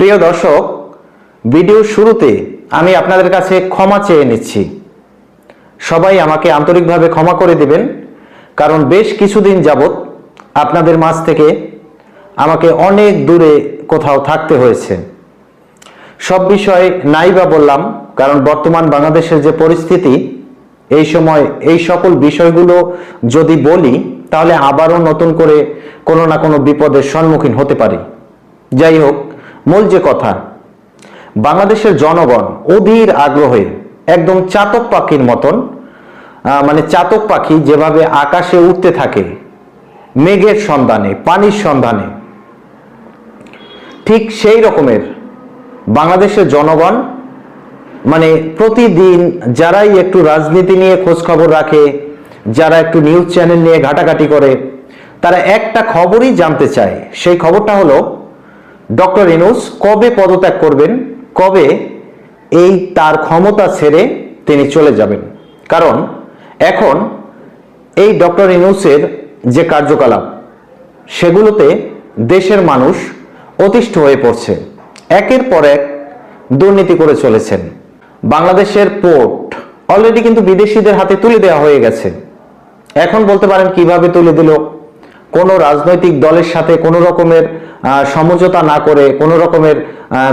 প্রিয় দর্শক ভিডিও শুরুতে আমি আপনাদের কাছে ক্ষমা চেয়ে নিচ্ছি। সবাই আমাকে আন্তরিকভাবে ক্ষমা করে দেবেন, কারণ বেশ কিছুদিন যাবৎ আপনাদের মাঝ থেকে আমাকে অনেক দূরে কোথাও থাকতে হয়েছে। সব বিষয়ে নাই বা বললাম, কারণ বর্তমান বাংলাদেশের যে পরিস্থিতি, এই সময় এই সকল বিষয়গুলো যদি বলি, তাহলে আবারও নতুন করে কোনো না কোনো বিপদের সম্মুখীন হতে পারি। যাই হোক মূল যে কথা, বাংলাদেশের জনগণ অধীর আগ্রহে একদম চাতক পাখির মতন মানে চাতক পাখি যেভাবে আকাশে উঠতে থাকে, মেঘের সন্ধানে, পানির সন্ধানে, ঠিক সেই রকমের বাংলাদেশের জনগণ মানে প্রতিদিন যারাই একটু রাজনীতি নিয়ে খোঁজ খবর রাখে, যারা একটু নিউজ চ্যানেল নিয়ে ঘাটাঘাটি করে, তারা একটা খবরই জানতে চায়। সেই খবরটা হলো ডক্টর ইনুস, কবে পদত্যাগ করবেন? কবে এই তার ক্ষমতা ছেড়ে তিনি চলে যাবেন? কারণ এখন এই ডক্টর ইনুসের যে কার্যকলাপ, সেগুলোতে দেশের মানুষ অতিষ্ঠ হয়ে পড়ছে। একের পর এক দুর্নীতি করে চলেছেন। বাংলাদেশের পোর্ট অলরেডি কিন্তু বিদেশিদের হাতে তুলে দেওয়া হয়ে গেছে। এখন বলতে পারেন কীভাবে তুলে দিল কোনো রাজনৈতিক দলের সাথে কোনো রকমের সমঝোতা না করে, কোনো রকমের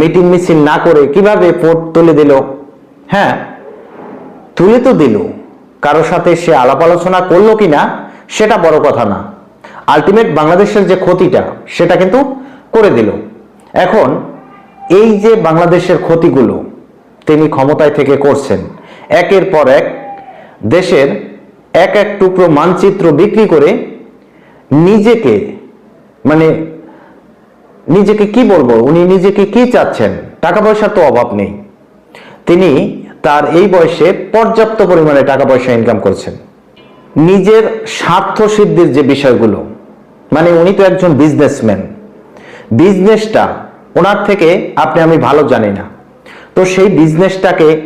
মিটিং মিছিল না করে কীভাবে পোর্ট তুলে দিল? হ্যাঁ তুলে তো দিল। কারোর সাথে সে আলাপ আলোচনা করল কিনা, সেটা বড় কথা না। আলটিমেট বাংলাদেশের যে ক্ষতিটা, সেটা কিন্তু করে দিল। এখন, এই যে বাংলাদেশের ক্ষতিগুলো তিনি ক্ষমতায় থেকে করছেন, একের পর এক দেশের এক এক টুকরো মানচিত্র বিক্রি করে নিজেকে মানে নিজেকে কি বলব? উনি নিজেকে কি চাচ্ছেন? টাকা পয়সার তো অভাব নেই। তিনি তার এই বয়সে পর্যাপ্ত পরিমাণে টাকা পয়সা ইনকাম করছেন। নিজের স্বার্থ সিদ্ধির যে বিষয়গুলো মানে উনি তো একজন বিজনেসম্যান বিজনেসটা ওনার থেকে আপনি, আমি ভালো জানি না। তো সেই বিজনেসটাকে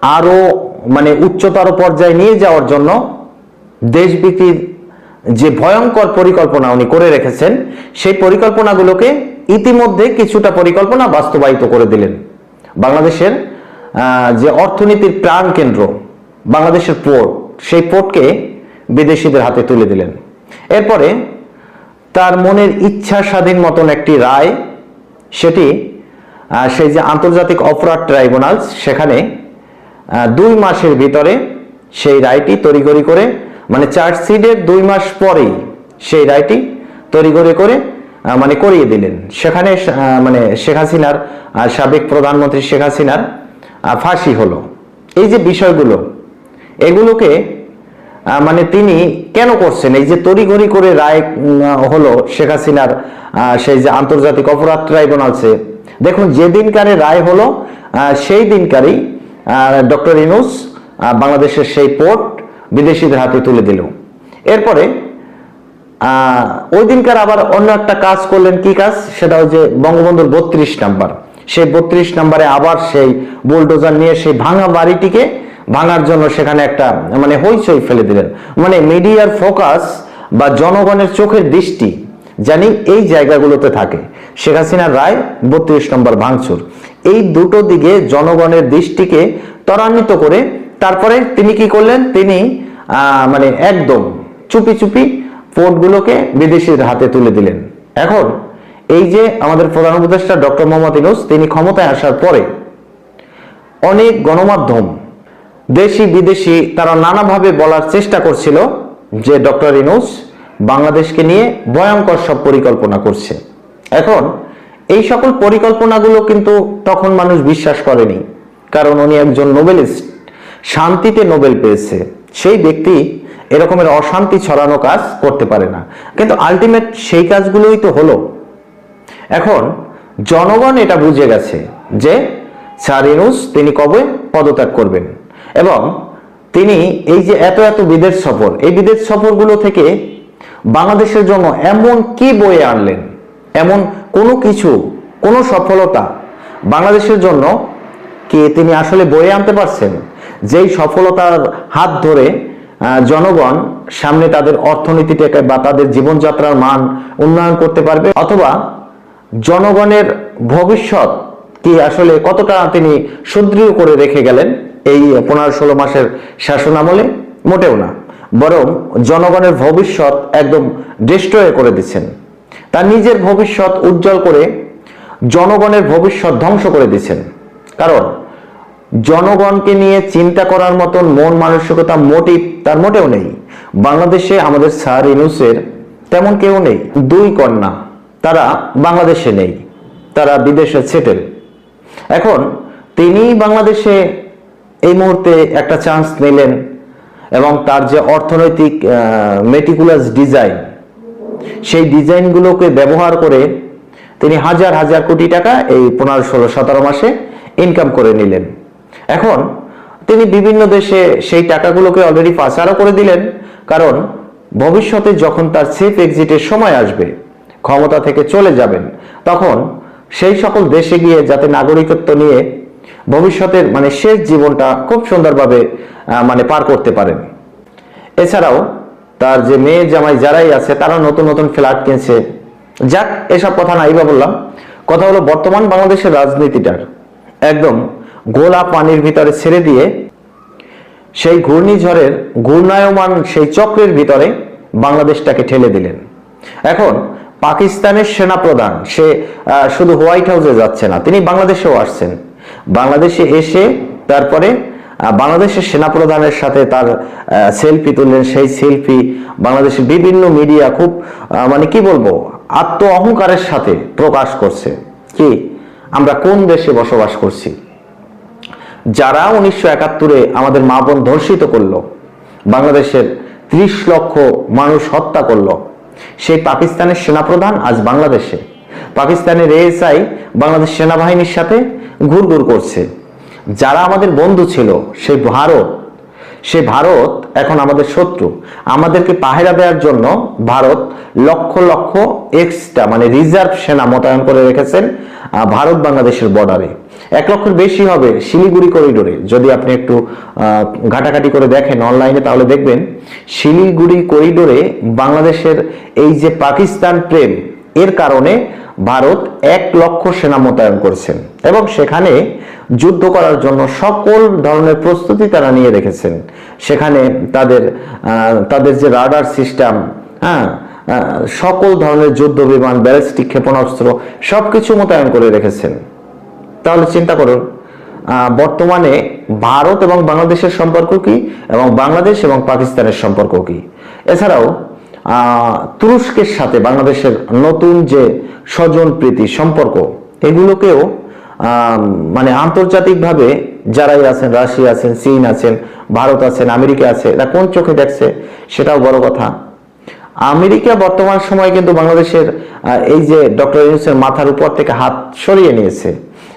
আরও মানে উচ্চতর পর্যায়ে নিয়ে যাওয়ার জন্য দেশ বিক্রির যে ভয়ঙ্কর পরিকল্পনা উনি করে রেখেছেন, সেই পরিকল্পনাগুলোকে ইতিমধ্যে কিছুটা পরিকল্পনা বাস্তবায়িত করে দিলেন। বাংলাদেশের যে অর্থনীতির প্রাণ কেন্দ্র, বাংলাদেশের পোর্ট, সেই পোর্টকে বিদেশিদের হাতে তুলে দিলেন। এরপরে তার মনের ইচ্ছা স্বাধীন মতন একটি রায়, সেটি সেই যে আন্তর্জাতিক অপরাধ ট্রাইব্যুনাল, সেখানে দুই মাসের ভিতরে সেই রায়টি তড়িঘড়ি করে মানে চার্জশিটের দুই মাস পরেই সেই রায়টি তড়িঘড়ি করে আহ, মানে করিয়ে দিলেন। সেখানে মানে শেখ হাসিনার সাবেক প্রধানমন্ত্রী শেখ হাসিনার ফাঁসি হলো। এই যে বিষয়গুলো এগুলোকে মানে তিনি কেন করছেন? এই যে তড়িঘড়ি করে রায় হলো শেখ হাসিনার সেই যে আন্তর্জাতিক অপরাধ ট্রাইব্যুনালসে দেখুন যে দিনকারে রায় হলো সেই দিনকারই ডক্টর ইনুস বাংলাদেশের সেই পোর্ট বিদেশিদের হাতে তুলে দিল। এরপরে ওই দিনকার আবার অন্য একটা কাজ করলেন, কি কাজ? সেটা হচ্ছে বঙ্গবন্ধুর বত্রিশ নাম্বার। সেই বত্রিশ নাম্বারে আবার সেই বুলডোজার নিয়ে সেই ভাঙা বাড়িটিকে ভাঙার জন্য সেখানে একটা মানে হইচই ফেলে দিলেন। মানে মিডিয়ার ফোকাস বা জনগণের চোখের দৃষ্টি জানি এই জায়গাগুলোতে থাকে। শেখ হাসিনার রায়, বত্রিশ নম্বর ভাঙচুর। এই দুটো দিকে জনগণের দৃষ্টিকে ত্বরান্বিত করে তারপরে তিনি কি করলেন? তিনি মানে একদম চুপি চুপি পোর্টগুলোকে বিদেশির হাতে তুলে দিলেন। এখন এই যে আমাদের প্রধান উপদেষ্টা ডক্টর মোহাম্মদ ইনুস তিনি ক্ষমতায় আসার পরে অনেক গণমাধ্যম, দেশি বিদেশি, তারা নানাভাবে বলার চেষ্টা করছিল যে ডক্টর ইনুস বাংলাদেশকে নিয়ে ভয়ঙ্কর সব পরিকল্পনা করছে। এখন এই সকল পরিকল্পনাগুলো কিন্তু তখন মানুষ বিশ্বাস করেনি, কারণ উনি একজন নোবেলিস্ট। শান্তিতে নোবেল পেয়েছে। সেই ব্যক্তি এরকমের অশান্তি ছড়ানো কাজ করতে পারে না। কিন্তু আলটিমেট সেই কাজগুলোই তো হলো। এখন জনগণ এটা বুঝে গেছে যে স্যার ইনুস তিনি কবে পদত্যাগ করবেন এবং তিনি এই যে এত এত বিদেশ সফর, এই বিদেশ সফরগুলো থেকে বাংলাদেশের জন্য এমন কি বয়ে আনলেন? এমন কোনো কিছু, কোনো সফলতা বাংলাদেশের জন্য কি তিনি আসলে বয়ে আনতে পারছেন? যেই সফলতার হাত ধরে জনগণ সামনে তাদের অর্থনীতিটাকে বা তাদের জীবনযাত্রার মান উন্নয়ন করতে পারবে অথবা জনগণের ভবিষ্যৎ কি আসলে কতটা তিনি সুদৃঢ় করে রেখে গেলেন এই পনেরো ষোলো মাসের শাসনামলে? মোটেও না। বরং জনগণের ভবিষ্যৎ একদম ডিস্ট্রয় করে দিচ্ছেন। তার নিজের ভবিষ্যৎ উজ্জ্বল করে জনগণের ভবিষ্যৎ ধ্বংস করে দিচ্ছেন। কারণ জনগণকে নিয়ে চিন্তা করার মতন মন মানসিকতা মোটিভ তার মোটেও নেই। বাংলাদেশে আমাদের স্যার ইনুসের তেমন কেউ নেই। দুই কন্যা, তারা বাংলাদেশে নেই। তারা বিদেশে সেটেল। এখন তিনি বাংলাদেশে এই মুহূর্তে একটা চান্স নিলেন এবং তার যে অর্থনৈতিক মেটিকুলাস ডিজাইন সেই ডিজাইনগুলোকে ব্যবহার করে তিনি হাজার হাজার কোটি টাকা এই পনেরো, ষোলো, সতেরো মাসে ইনকাম করে নিলেন। এখন তিনি বিভিন্ন দেশে সেই টাকাগুলোকে অলরেডি পাচারও করে দিলেন, কারণ ভবিষ্যতে যখন তার সেফ এক্সিটের সময় আসবে, ক্ষমতা থেকে চলে যাবেন, তখন সেই সকল দেশে গিয়ে যাতে নাগরিকত্ব নিয়ে ভবিষ্যতের মানে শেষ জীবনটা খুব সুন্দরভাবে মানে পার করতে পারেন। এছাড়াও তার যে মেয়ে জামাই যারাই আছে তারা নতুন নতুন ফ্ল্যাট কিনছে। যাক, এসব কথা নাই বা বললাম। কথা হলো বর্তমান বাংলাদেশের রাজনীতিটার। একদম গোলা পানির ভিতরে ছেড়ে দিয়ে সেই ঘূর্ণিঝড়ের ঘূর্ণায়মান সেই চক্রের ভিতরে বাংলাদেশটাকে ঠেলে দিলেন। এখন পাকিস্তানের সেনাপ্রধান, সে শুধু হোয়াইট হাউসে যাচ্ছে না, তিনি বাংলাদেশেও আসছেন। বাংলাদেশে এসে তারপরে বাংলাদেশের সেনাপ্রধানের সাথে তার সেলফি তুললেন। সেই সেলফি বাংলাদেশের বিভিন্ন মিডিয়া খুব মানে কি বলব আত্ম অহংকারের সাথে প্রকাশ করছে। কি? আমরা কোন দেশে বসবাস করছি? যারা উনিশশো একাত্তরে আমাদের মা বোন ধর্ষিত করল, বাংলাদেশের ত্রিশ লক্ষ মানুষ হত্যা করল, সেই পাকিস্তানের সেনাপ্রধান আজ বাংলাদেশে। পাকিস্তানের এএসআই বাংলাদেশ সেনাবাহিনীর সাথে ঘুরঘুর করছে। যারা আমাদের বন্ধু ছিল সেই ভারত, সে ভারত এখন আমাদের শত্রু। আমাদেরকে পাহেরা দেওয়ার জন্য ভারত লক্ষ লক্ষ এক্সট্রা মানে রিজার্ভ সেনা মোতায়েন করে রেখেছেন ভারত বাংলাদেশের বর্ডারে এক লক্ষের বেশি হবে শিলিগুড়ি করিডোরে যদি আপনি একটু ঘাটাঘাটি করে দেখেন অনলাইনে তাহলে দেখবেন শিলিগুড়ি করিডোরে বাংলাদেশের এই যে পাকিস্তান প্রেম এর কারণে ভারত এক লক্ষ সেনা মোতায়েন করেছেন এবং সেখানে যুদ্ধ করার জন্য সকল ধরনের প্রস্তুতি তারা নিয়ে রেখেছেন। সেখানে তাদের তাদের যে রাডার সিস্টেম হ্যাঁ সকল ধরনের যুদ্ধ বিমান ব্যালিস্টিক ক্ষেপণাস্ত্র সবকিছু মোতায়েন করে রেখেছেন। তাহলে চিন্তা করুন বর্তমানে ভারত এবং বাংলাদেশের সম্পর্ক কি এবং বাংলাদেশ এবং পাকিস্তানের সম্পর্ক কি? এছাড়াও তুরস্কের সাথে বাংলাদেশের নতুন যে স্বজন প্রীতি সম্পর্ক, এগুলোকেও মানে আন্তর্জাতিকভাবে যারাই আছেন, রাশিয়া আছেন, চীন আছেন, ভারত আছেন, আমেরিকা আছে, এরা কোন চোখে দেখছে সেটাও বড় কথা। আমেরিকা বর্তমান সময়ে কিন্তু বাংলাদেশের এই যে ডক্টর ইউনুসের মাথার উপর থেকে হাত সরিয়ে নিয়েছে।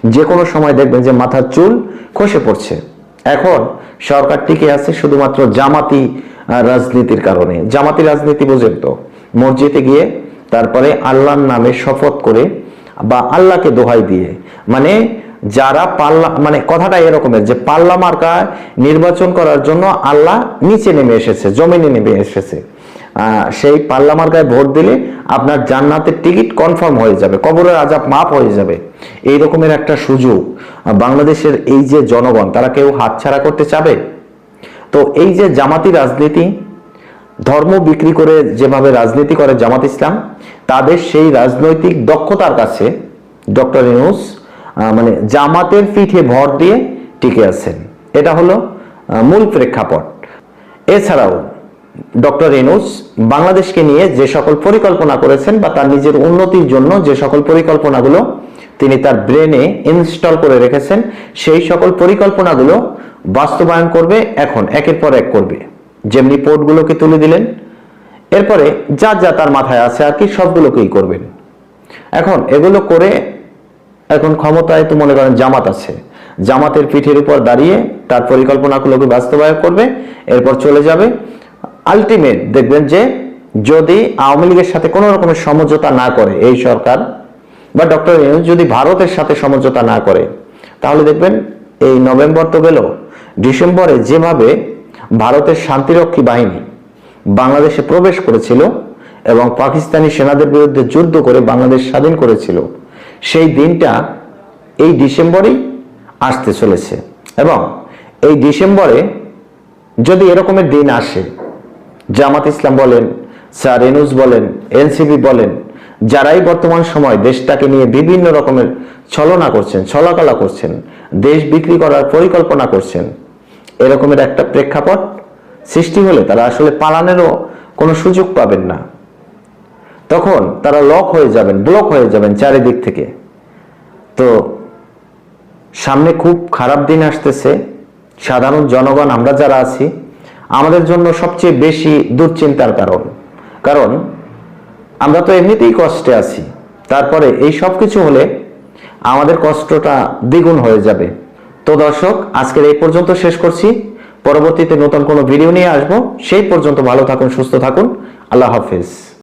যে কোনো সময় দেখবেন যে মাথার চুল খসে পড়ছে। এখন সরকার টিকে আছে শুধুমাত্র জামাতি রাজনীতির কারণে। জামাতি রাজনীতি বোঝেন তো। মসজিদে গিয়ে তারপরে আল্লাহর নামে শপথ করে বা আল্লাহকে দোহাই দিয়ে। মানে যারা পাল্লা মানে কথাটা এরকমের যে পাল্লা মার্কা নির্বাচন করার জন্য আল্লাহ নিচে নেমে এসেছে, জমিনে নেমে এসেছে। সেই পাল্লা মার্কায় ভোট দিলে আপনার জান্নাতের টিকিট কনফার্ম হয়ে যাবে কবরের আজাব মাপ হয়ে যাবে। এই রকমের একটা সুযোগ। বাংলাদেশের এই যে জনগণ তারা কেউ হাতছাড়া করতে চাবে? তো এই যে জামাতি রাজনীতি ধর্ম বিক্রি করে যেভাবে রাজনীতি করে জামাত ইসলাম তাদের সেই রাজনৈতিক দক্ষতার কাছে ডক্টর ইউনুস আহ, মানে জামাতের পিঠে ভর দিয়ে টিকে আছেন। এটা হলো মূল প্রেক্ষাপট। এছাড়াও ডক্টর ইনুস বাংলাদেশকে নিয়ে যে সকল পরিকল্পনা করেছেন বা তার নিজের উন্নতির জন্য যে সকল পরিকল্পনাগুলো তিনি তার ব্রেনে ইনস্টল করে রেখেছেন, সেই সকল পরিকল্পনাগুলো বাস্তবায়ন করবে এখন, একের পর এক করবে। যেমনি পোর্টগুলোকে তুলে দিলেন, এরপরে যা যা তার মাথায় আছে আর কি, সবগুলোকেই করবেন। এখন এগুলো করে এখন ক্ষমতায় তো মনে করেন জামাত আছে। জামাতের পিঠের উপর দাঁড়িয়ে তার পরিকল্পনাগুলোকে বাস্তবায়ন করবে, এরপর চলে যাবে। আলটিমেট দেখবেন যে যদি আওয়ামী লীগের সাথে কোনো রকমের সমঝোতা না করে এই সরকার বা ডক্টর যদি ভারতের সাথে সমঝোতা না করে, তাহলে দেখবেন এই নভেম্বর তো গেল, ডিসেম্বরে যেভাবে ভারতের শান্তিরক্ষী বাহিনী বাংলাদেশে প্রবেশ করেছিল এবং পাকিস্তানি সেনাদের বিরুদ্ধে যুদ্ধ করে বাংলাদেশ স্বাধীন করেছিল, সেই দিনটা এই ডিসেম্বরেই আসতে চলেছে। এবং এই ডিসেম্বরে যদি এরকমের দিন আসে জামাত ইসলাম বলেন, স্যার এনুস বলেন, এনসিপি বলেন, যারাই বর্তমান সময় দেশটাকে নিয়ে বিভিন্ন রকমের ছলনা করছেন, ছলাকলা করছেন, দেশ বিক্রি করার পরিকল্পনা করছেন, এরকমের একটা প্রেক্ষাপট সৃষ্টি হলে তারা আসলে পালানেরও কোনো সুযোগ পাবেন না। তখন তারা লক হয়ে যাবেন, ব্লক হয়ে যাবেন চারিদিক থেকে। তো সামনে খুব খারাপ দিন আসতেছে। সাধারণ জনগণ, আমরা যারা আছি আমাদের জন্য সবচেয়ে বেশি দুশ্চিন্তার কারণ। কারণ আমরা তো এমনিতেই কষ্টে আছি। তারপরে এই সব কিছু হলে আমাদের কষ্টটা দ্বিগুণ হয়ে যাবে। তো দর্শক, আজকের এই পর্যন্ত শেষ করছি। পরবর্তীতে নতুন কোনো ভিডিও নিয়ে আসব। সেই পর্যন্ত ভালো থাকুন, সুস্থ থাকুন। আল্লাহ হাফিজ।